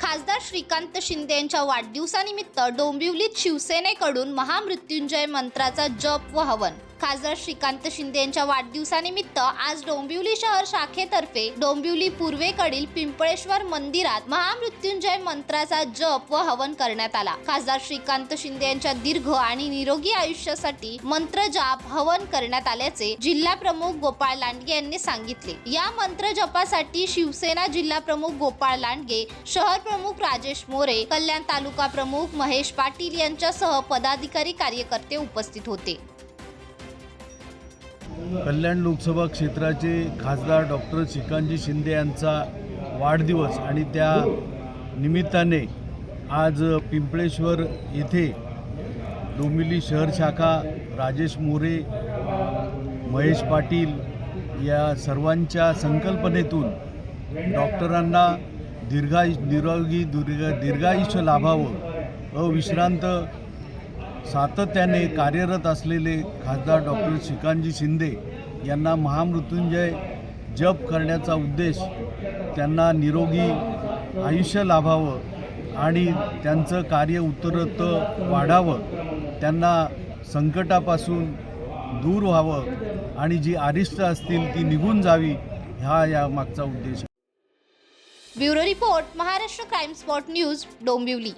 खासदार श्रीकांत शिंदे यांच्या वाढदिवसानिमित्त डोंबिवलीत शिवसेनेकडून महामृत्युंजय मंत्राचा जप व हवन. खासदार श्रीकांत शिंदे यांच्या वाढदिवसानिमित्त आज डोंबिवली शहर शाखेतर्फे डोंबिवली पूर्वेकडील पिंपळेश्वर मंदिरात महामृत्युंजय मंत्राचा जप व हवन करण्यात आला. खासदार श्रीकांत शिंदे यांच्या दीर्घ आणि निरोगी आयुष्यासाठी मंत्र जाप हवन करण्यात आल्याचे जिल्हा प्रमुख गोपाळ लांडगे यांनी सांगितले. या मंत्र जपासाठी शिवसेना जिल्हा प्रमुख गोपाळ लांडगे शहर प्रमुख राजेश मोरे कल्याण तालुका प्रमुख महेश पाटील यांच्यासह पदाधिकारी कार्यकर्ते उपस्थित होते. कल्याण लोकसभा क्षेत्राचे खासदार डॉक्टर श्रीकांतजी शिंदे यांचा वाढदिवस आणि त्या निमित्ताने आज पिंपळेश्वर येथे डोंबिवली शहर शाखा राजेश मोरे महेश पाटील या सर्वांच्या संकल्पनेतून डॉक्टरांना दीर्घायुष निरोगी दीर्घ दीर्घायुष्य लाभावं अविश्रांत सातत्याने कार्यरत असलेले खासदार डॉक्टर श्रीकांतजी शिंदे यांना महामृत्युंजय जप करण्याचा उद्देश त्यांना निरोगी आयुष्य लाभावं आणि त्यांचं कार्य उत्तरोत्तर वाढावं त्यांना संकटापासून दूर व्हावं आणि जी आरिष्ट असतील ती निघून जावी हा या मागचा उद्देश आहे. Bureau report Maharashtra crime spot news Dombivli